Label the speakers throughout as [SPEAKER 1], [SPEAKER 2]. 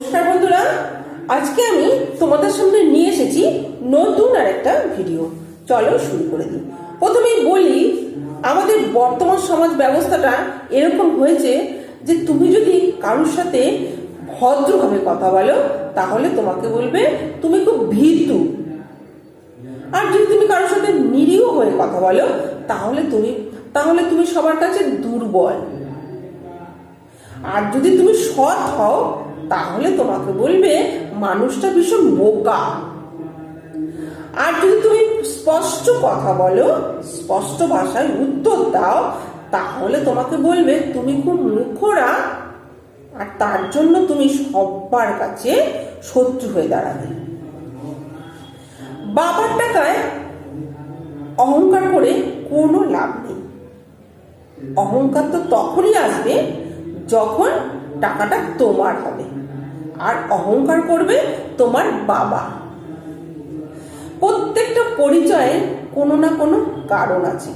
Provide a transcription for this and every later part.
[SPEAKER 1] নমস্কার বন্ধুরা, আজকে আমি তোমাদের সামনে নিয়ে এসেছি নতুন আর একটা ভিডিও। চলো শুরু করে দিই। প্রথমেই বলি, আমাদের বর্তমান সমাজ ব্যবস্থাটা এরকম হয়েছে যে তুমি যদি কারোর সাথে ভদ্রভাবে কথা বলো, তাহলে তোমাকে বলবে, তুমি খুব ভীতু। আর যদি তুমি কারোর সাথে নিরীহ হয়ে কথা বলো, তাহলে তুমি তাহলে তুমি সবার কাছে দুর্বল। আর যদি তুমি সৎ হও তাহলে তোমাকে বলবে, মানুষটা ভীষণ বোকা। আর যদি তুমি স্পষ্ট কথা বলো, স্পষ্ট ভাষায় উত্তর দাও, তাহলে তোমাকে বলবে, তুমি খুব মুখরা আর তার জন্য তুমি সবার কাছে শত্রু হয়ে দাঁড়াবে। বাবার টাকায় অহংকার করে কোনো লাভ নেই। অহংকার তো তখনই আসবে যখন টাকাটা তোমার হবে। আর অহংকার করবে তোমার বাবা। প্রত্যেকটা পরিচয়ে কোনো না কোনো কারণ আছে।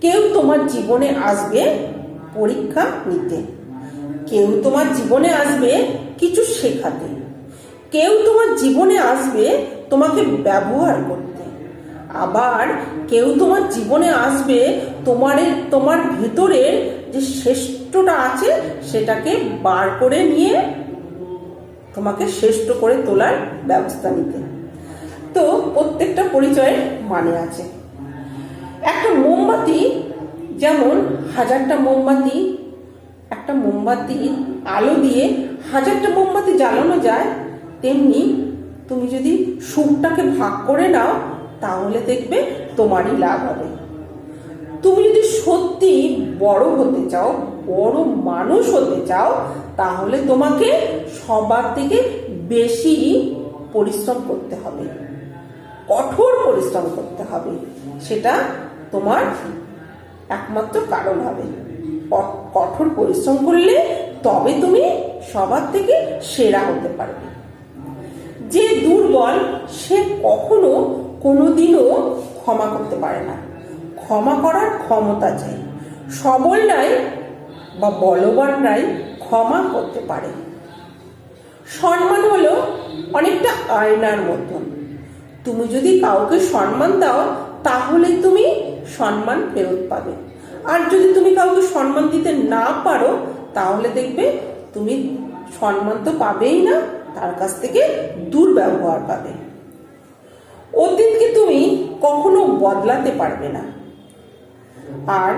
[SPEAKER 1] কেউ তোমার জীবনে আসবে পরীক্ষা নিতে। কেউ তোমার জীবনে আসবে কিছু শেখাতে। কেউ তোমার জীবনে আসবে তোমাকে ব্যবহার করতে। আবার কেউ তোমার জীবনে আসবে, তোমার তোমার ভেতরের যে শ্রেষ্ঠটা আছে, সেটাকে বার করে নিয়ে তোমাকে শ্রেষ্ঠ করে তোলার ব্যবস্থা নিতে। তো প্রত্যেকটা পরিচয়ের মানে আছে। একটা মোমবাতি, যেমন হাজারটা মোমবাতি, একটা মোমবাতি আলো দিয়ে হাজারটা মোমবাতি জ্বালানো যায়, তেমনি তুমি যদি সুখটাকে ভাগ করে নাও তাহলে দেখবে তোমারই লাভ হবে। তুমি যদি সত্যি বড় হতে চাও, বড় মানুষ হতে চাও, তাহলে তোমাকে সবার থেকে বেশি পরিশ্রম করতে হবে। কঠোর পরিশ্রম করতে হবে। সেটা তোমার একমাত্র কারণ হবে। কঠোর পরিশ্রম করলে তবে তুমি সবার থেকে সেরা হতে পারবে। যে দুর্বল, সে কখনো কোনোদিনও ক্ষমা করতে পারে না। ক্ষমা করার ক্ষমতা চাই। সবলরাই বা বলবানরাই ক্ষমা করতে পারে। সম্মান হলো অনেকটা আয়নার মতন। তুমি যদি কাউকে সম্মান দাও, তাহলে তুমি সম্মান ফেরত পাবে। আর যদি তুমি কাউকে সম্মান দিতে না পারো, তাহলে দেখবে তুমি সম্মান তো পাবেই না, তার কাছ থেকে দুর্ব্যবহার পাবে। অতীতকে তুমি কখনো বদলাতে পারবে না? আর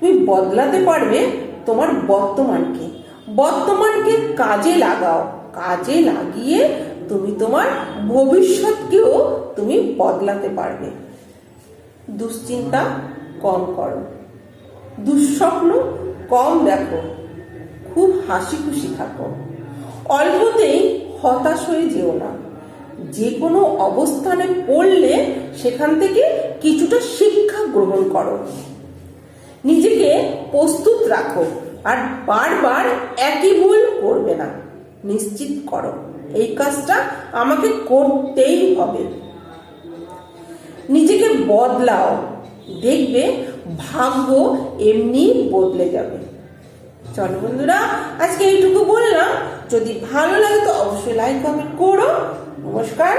[SPEAKER 1] তুমি বদলাতে পারবে তোমার বর্তমানকে। বর্তমানকে কাজে লাগাও। কাজে লাগিয়ে তুমি তোমার ভবিষ্যৎকেও তুমি বদলাতে পারবে। দুশ্চিন্তা কম করো। দুঃস্বপ্ন কম দেখো। খুব হাসি খুশি থাকো। অল্পতেই হতাশ হয়ে যেও না। যে কোনো অবস্থানে পড়লে সেখান থেকে কিছুটা শিক্ষা গ্রহণ করো। নিজেকে প্রস্তুত রাখো আর বারবার একই ভুল করবে না। নিশ্চিত করো, এই কাজটা আমাকে করতেই হবে। নিজেকে বদলাও, দেখবে ভাগ্য এমনি বদলে যাবে। চলো বন্ধুরা, আজকে এইটুকু বললাম। যদি ভালো লাগে তো অবশ্যই লাইক কমেন্ট করো। নমস্কার।